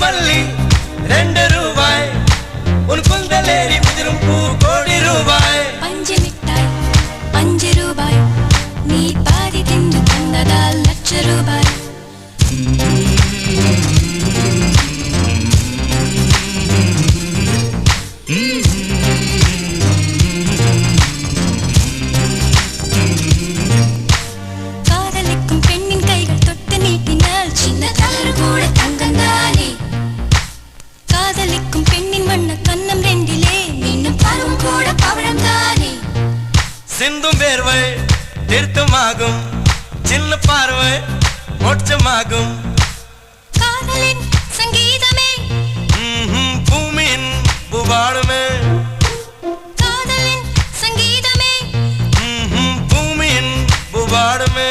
மல்லி ரெண்டு ரூபாய். உன் குந்தலேறி முதிரும் பூ கோடி ரூபாய். பஞ்சு மிட்டாய் அஞ்சு ரூபாய். நீ பாதி தின்று தந்ததால் லட்ச ரூபாய். சிந்தும் வேர்வை தீர்த்தமாகும் சின்ன பார்வை மோட்சமாகும். காதலின் சங்கீதமே. பூமியின் புவாடுமே காதலின் சங்கீதமே. பூமியின் புவாடுமே